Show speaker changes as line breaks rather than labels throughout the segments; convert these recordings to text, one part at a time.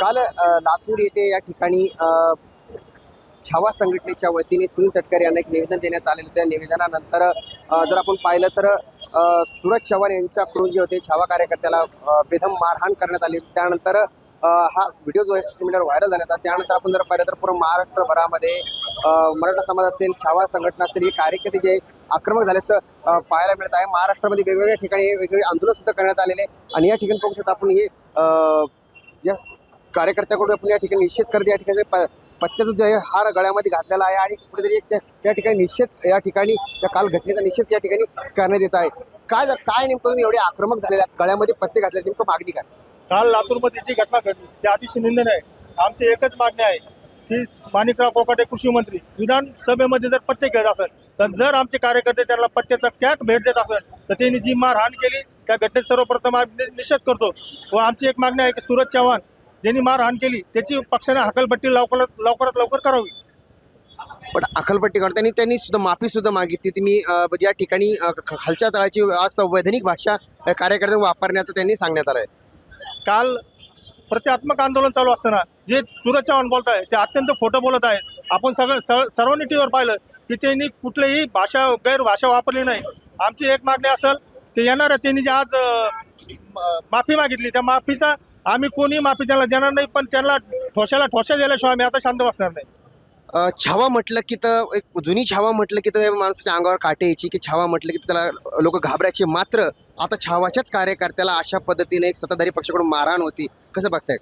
काल लातूर येथे या ठिकाणी छावा संघटनेच्या वतीने सुनील तटकरे यांना एक निवेदन देण्यात आलेलं त्या निवेदनानंतर जर आपण पाहिलं तर सुरज सूरज चव्हाण यांच्याकडून जे होते छावा कार्यकर्त्याला बेदम मारहाण करण्यात आली. त्यानंतर हा व्हिडिओ जो आहे सोशल मीडियावर व्हायरल झाला होता. त्यानंतर आपण जर पाहिलं तर पूर्ण महाराष्ट्रभरामध्ये मराठा समाज असेल छावा संघटना असतील हे कार्यकर्ते जे आक्रमक झाल्याचं पाहायला मिळत आहे. महाराष्ट्रामध्ये वेगवेगळ्या ठिकाणी वेगवेगळे आंदोलन सुद्धा करण्यात आलेले आहे. आणि या ठिकाणी पाहू शकतो आपण हे या कार्यकर्त्याकडून आपण या ठिकाणी निषेध करते या ठिकाणी प- पत्त्याचं जे आहे हार गळ्यामध्ये घातलेला आहे आणि कुठेतरी एक त्या त्या ठिकाणी निषेध या ठिकाणी त्या काल घटनेचा निषेध या ठिकाणी करण्यात येत आहे. काय काय नेमकं तुम्ही एवढे आक्रमक झालेले आहेत? गळ्यामध्ये पत्ते घातले नेमकं मागणी काय?
काल लातूरमध्ये जी घटना घडली ती अतिशय निंदन आहे. आमची एकच मागणी आहे की माणिकराव कोकाटे कृषी मंत्री विधानसभेमध्ये जर पत्ते खेळत असेल तर जर आमचे कार्यकर्ते त्याला पत्त्याचा कॅट भेट देत असेल तर त्यांनी जी मारहाण केली त्या घटनेत सर्वप्रथम आम्ही निषेध करतो. व आमची एक मागणी आहे की सूरज चव्हाण ज्यांनी मारहाण केली त्याची पक्षाने हकलपट्टी लवकरात लवकरात लवकर करावी.
पण अखलपट्टी करताना त्यांनी सुद्धा माफी सुद्धा मागितली. तुम्ही अ, या ठिकाणी खालच्या तळाची असंवैधानिक भाषा अ, कार्यकर्त्यांना वापरण्याचं त्यांनी सांगण्यात आलं आहे
काल प्रतिकात्मक आंदोलन चालू असताना जे सूरज चव्हाण बोलत आहे ते अत्यंत खोटं बोलत आहेत आपण सगळं स- सर्वांनी टीव्हीवर पाहिलं की त्यांनी कुठलीही भाषा गैरभाषा वापरली नाही. आमची एक मागणी असेल ते येणार त्यांनी जे आज माफी मागितली. त्या माफीचा आम्ही कोणी माफी त्याला देणार नाही पण त्यांना ठोशाला ठोशा दिल्याशिवाय आम्ही आता शांत बसणार नाही.
अ, छावा म्हटलं की तर एक जुनी छावा म्हटलं की तर माणसाच्या अंगावर काटे यायची की छावा म्हटलं की त्याला लोक घाबरायचे. मात्र आता छावाच्याच कार्यकर्त्याला अशा पद्धतीने एक सत्ताधारी पक्षाकडून मारहाण होती. कसं बघताय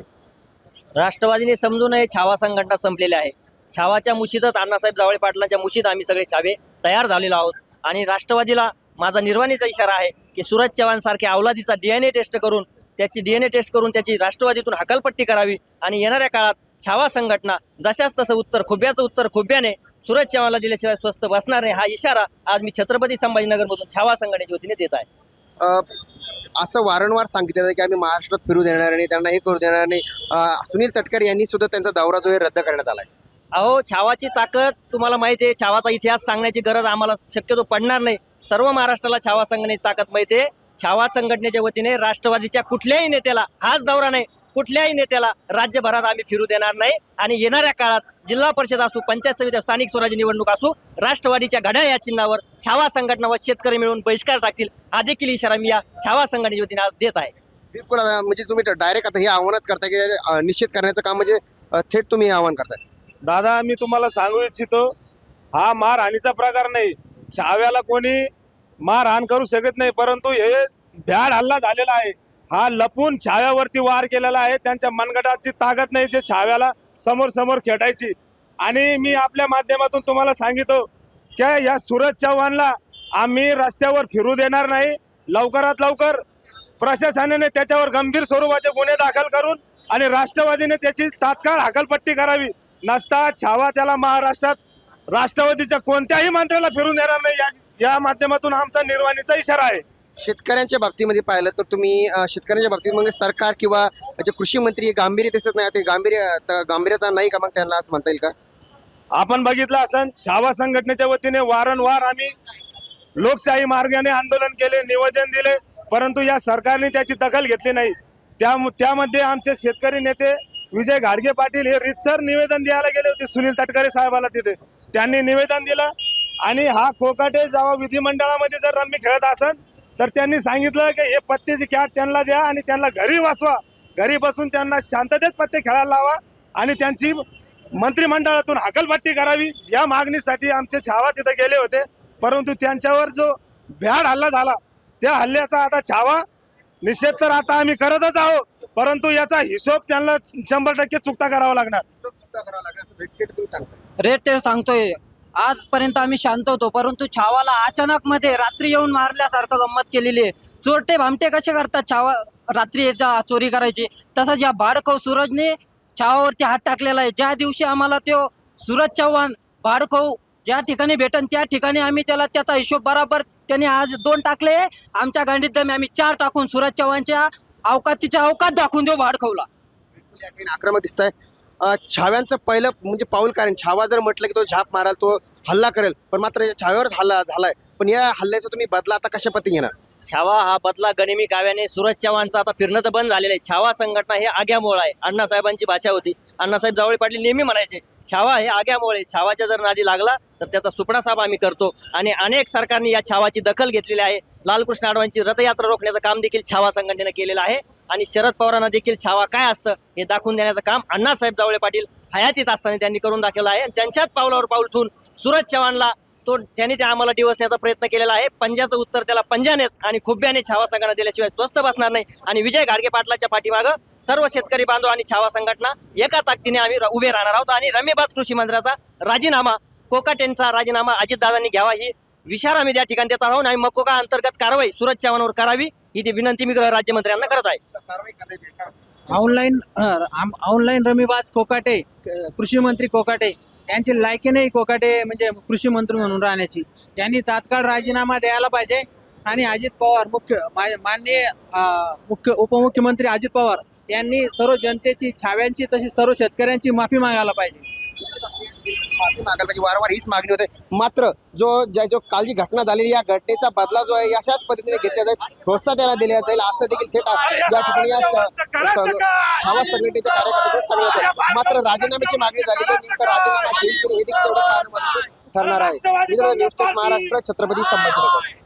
राष्ट्रवादीने समजू नये छावा संघटना संपलेली आहे. छावाच्या मुशीतच अण्णासाहेब जावळे पाटलांच्या मुशीत आम्ही सगळे छावे तयार झालेलो आहोत. आणि राष्ट्रवादीला माझा निर्वाणीचा इशारा आहे की सूरज चव्हाण सारख्या अवलादीचा डीएनए टेस्ट करून त्याची डीएनए टेस्ट करून त्याची राष्ट्रवादीतून हकालपट्टी करावी आणि येणाऱ्या काळात छावा संघटना जशाच तसं उत्तर खुब्याचं उत्तर खुब्याने सुरज चव्हाणला दिल्याशिवाय स्वस्त बसणार नाही हा इशारा आज मी छत्रपती संभाजीनगरमधून छावा संघटनेच्या वतीने देत आहे.
असं वारंवार सांगितलं जातं की आम्ही महाराष्ट्रात फिरू देणार नाही त्यांना हे करू देणार नाही. सुनील तटकरे यांनी सुद्धा त्यांचा दौरा जो आहे रद्द करण्यात आला आहे
अहो छावाची ताकद तुम्हाला माहिती आहे छावाचा इतिहास सांगण्याची गरज आम्हाला शक्यतो पडणार नाही. सर्व महाराष्ट्राला छावा संघटनेची ताकद माहिती आहे. छावा संघटनेच्या वतीने राष्ट्रवादीच्या कुठल्याही नेत्याला हाच दौरा नाही. कुठल्याही नेत्याला राज्यभरात आम्ही फिरू देणार नाही. आणि येणाऱ्या काळात जिल्हा परिषद असो पंचायत समिती स्थानिक स्वराज्य निवडणूक असो राष्ट्रवादीच्या घड्याळ या चिन्हावर छावा संघटना व शेतकरी मिळून बहिष्कार टाकतील हा देखील इशारा मी या छावा संघटनेच्या वतीने आज देत आहे.
बिलकुल म्हणजे तुम्ही डायरेक्ट आता हे आव्हानच करताय की निश्चित करण्याचं काम म्हणजे थेट तुम्ही हे आव्हान करताय.
दादा मी तुम्हाला सांगू इच्छितो हा मारहाणीचा प्रकार नाही. छाव्याला कोणी मारहाण करू शकत नाही परंतु हे भ्याड हल्ला झालेला आहे. हा लपून छाव्यावरती वार केलेला आहे. त्यांच्या मनगटाची ताकद नाही जे छाव्याला समोर समोर खेटायची. आणि मी आपल्या माध्यमातून तुम्हाला सांगितो की या सूरज चव्हाणला आम्ही रस्त्यावर फिरू देणार नाही. लवकरात लवकर प्रशासनाने त्याच्यावर गंभीर स्वरूपाचे गुन्हे दाखल करून आणि राष्ट्रवादीने त्याची तात्काळ हकलपट्टी करावी. नसता छावा त्याला महाराष्ट्रात. राष्ट्रवादीच्या कोणत्याही मंत्र्याला फिरून देणार नाही. या- या माध्यमातून आमचा निर्वाणीचा इशारा आहे.
शेतकऱ्यांच्या बाबतीमध्ये पाहिलं तर तुम्ही शेतकऱ्यांच्या बाबतीत म्हणजे सरकार किंवा जे कृषी मंत्री गांभीर्य दिसत नाही. ते गांभीर्य गांभीर्यता नाही का मग त्यांना असं म्हणता येईल का?
आपण बघितलं असन छावा संघटनेच्या वतीने वारंवार आम्ही लोकशाही मार्गाने आंदोलन केले निवेदन दिले परंतु या सरकारने त्याची दखल घेतली नाही. त्या त्यामध्ये आमचे शेतकरी नेते विजय घाडगे पाटील हे रितसर निवेदन द्यायला गेले होते सुनील तटकरे साहेबाला तिथे. त्यांनी निवेदन दिलं आणि हा कोकाटे जेव्हा विधिमंडळामध्ये जर रम्मी खेळत असेल तर त्यांनी सांगितलं की हे पत्त्याची कॅट त्यांना द्या आणि त्यांना घरी वाचवा घरी बसून त्यांना शांततेत पत्ते खेळायला लावा आणि त्यांची मंत्रिमंडळातून हकलपट्टी करावी. या मागणीसाठी आमचे छावा तिथे गेले होते. परंतु त्यांच्यावर जो भ्याड हल्ला झाला त्या हल्ल्याचा आता छावा निषेध तर आता आम्ही करतच आहोत. परंतु याचा हिशोब त्यांना शंभर टक्के चुकता करावा लागणार.
रेट ते सांगतोय. आजपर्यंत आम्ही शांत होतो परंतु छावाला अचानक मध्ये रात्री येऊन मारल्यासारखं गंमत केलेली आहे. चोरटे भामटे कसे करतात छावा रात्री याचा चोरी करायची? तसंच या भाडखव सूरजने छावावरती हात टाकलेला आहे. ज्या दिवशी आम्हाला तो सूरज चव्हाण भाडखव ज्या ठिकाणी भेटन त्या ठिकाणी आम्ही त्याला त्याचा हिशोब बराबर त्यांनी आज दोन टाकले. आमच्या गांडीत दमे आम्ही चार टाकून सूरज चव्हाणच्या अवकातीच्या अवकात दाखवून देऊ
वाढ खवला आक्रमक दिसत आहे छाव्यांचं पहिलं म्हणजे पाऊल कारण छावा जर म्हटलं की तो झाप माराल तो हल्ला करेल पण मात्र या छाव्यावरच हल्ला झालाय. पण या हल्ल्याचा तुम्ही बदला आता कशा पती घेणार?
छावा हा बदला गनिमी काव्याने सूरज चव्हाणचं आता फिरणं तर बंद झालेलं आहे. छावा संघटना हे आग्यामोळ आहे. अण्णासाहेबांची भाषा होती. अण्णासाहेब जावळे पाटील नेहमी म्हणायचे छावा हे आग्यामोळ आहे. छावाच्या जर नादी लागला तर त्याचा सुपडा साप आम्ही करतो. आणि अनेक सरकारने या छावाची दखल घेतलेली आहे. लालकृष्ण आडवांची रथयात्रा रोखण्याचं काम देखील छावा संघटनेनं केलेलं आहे. आणि शरद पवारांना देखील छावा काय असतं हे दाखवून देण्याचं काम अण्णासाहेब जावळे पाटील हयातीत असताना त्यांनी करून दाखवलं आहे. आणि त्यांच्याच पावलावर पाऊल ठेवून सूरज चव्हाणला तो ज्याने त्या आम्हाला डिवसण्याचा प्रयत्न केलेला आहे पंजाचं उत्तर त्याला पंजानेच आणि खुब्याने छावा संघटना दिल्याशिवाय स्वस्त बसणार नाही. आणि विजय गाडगे पाटलाच्या पाठीमागं सर्व शेतकरी बांधव आणि छावा संघटना एका ताकदीने आम्ही उभे राहणार आहोत. आणि रमेबाज कृषी मंत्र्याचा राजीनामा कोकाटेंचा राजीनामा अजितदादांनी घ्यावा ही विचार आम्ही त्या ठिकाणी देत आहोत. आणि मकोका अंतर्गत कारवाई सुरज चव्हाणवर करावी ही ती विनंती मी राज्यमंत्र्यांना करत आहे.
ऑनलाईन ऑनलाईन रमीबाज कोकाटे कृषी मंत्री कोकाटे. यांची लायकी नाही कोकाटे म्हणजे कृषी मंत्री म्हणून राहण्याची. यांनी तात्काळ राजीनामा द्यायला पाहिजे. आणि अजित पवार मुख्य माननीय अं, मुख्य उपमुख्यमंत्री अजित पवार यांनी सर्व जनतेची छाव्यांची तशी सर्व शेतकऱ्यांची माफी मागायला पाहिजे.
माफी मागायला पाहिजे. वारंवार हीच मागणी होते. मात्र जो ज्या जो काल जी घटना झालेली या घटनेचा बदला जो आहे अशाच पद्धतीने घेतला जाईल. प्रोत्साहन त्याला दिला जाईल. असं देखील थेट या ठिकाणी या छावा संघटनेच्या कार्यकर्त्यांकडे सांगण्यात आहे मात्र राजीनाम्याची मागणी झालेली नेमकं राजीनामा घेईल हे देखील तेवढं ठरणार आहे. महाराष्ट्र छत्रपती संभाजीनगर.